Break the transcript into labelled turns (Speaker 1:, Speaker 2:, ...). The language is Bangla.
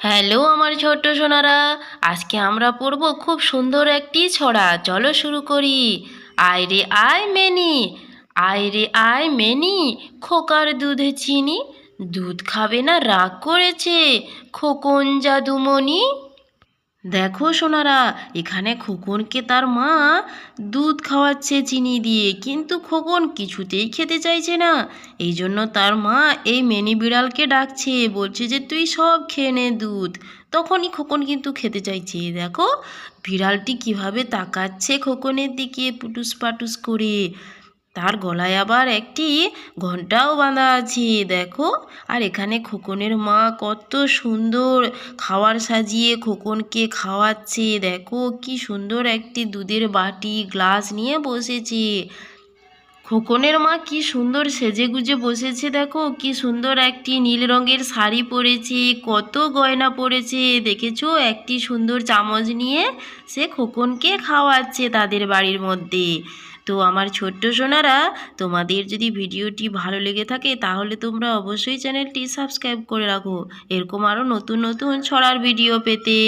Speaker 1: হ্যালো আমার ছোট্ট সোনারা, আজকে আমরা পড়ব খুব সুন্দর একটি ছড়া, চলো শুরু করি। আয় রে আয় মেনি, আয় রে আয় মেনি, খোকার দুধে চিনি, দুধ খাবে না, রাগ করেছে, খোকন জাদুমণি। দেখো সোনারা, এখানে খোকনকে তার মা দুধ খাওয়াচ্ছে চিনি দিয়ে, কিন্তু খোকন কিছুতেই খেতে চাইছে না। এই জন্য তার মা এই মেনি বিড়ালকে ডাকছে, বলছে যে তুই সব খেয়ে নে দুধ। তখনই খোকন কিন্তু খেতে চাইছে। দেখো, বিড়ালটি কীভাবে তাকাচ্ছে খোকনের দিকে পুটুস পাটুস করে। তার গলায় আবার একটি ঘন্টাও বাঁধা আছে, দেখো। আর এখানে খোকনের মা কত সুন্দর খাওয়ার সাজিয়ে খোকনকে খাওয়াচ্ছে, দেখো কি সুন্দর একটি দুধের বাটি, গ্লাস নিয়ে বসেছে। খোকনের মা কি সুন্দর সেজে গুজে বসেছে, দেখো। কি সুন্দর একটি নীল রঙের শাড়ি পরেছে, কত গয়না পরেছে। দেখেছ? একটি সুন্দর চামচ নিয়ে সে খোকনকে খাওয়াচ্ছে তাদের বাড়ির মধ্যে। তো আমার ছোট্ট সোনারা, তোমাদের যদি ভিডিওটি ভালো লেগে থাকে তাহলে তোমরা অবশ্যই চ্যানেলটি সাবস্ক্রাইব করে রাখো। এরকম আরও নতুন নতুন ছড়ার ভিডিও পেতে।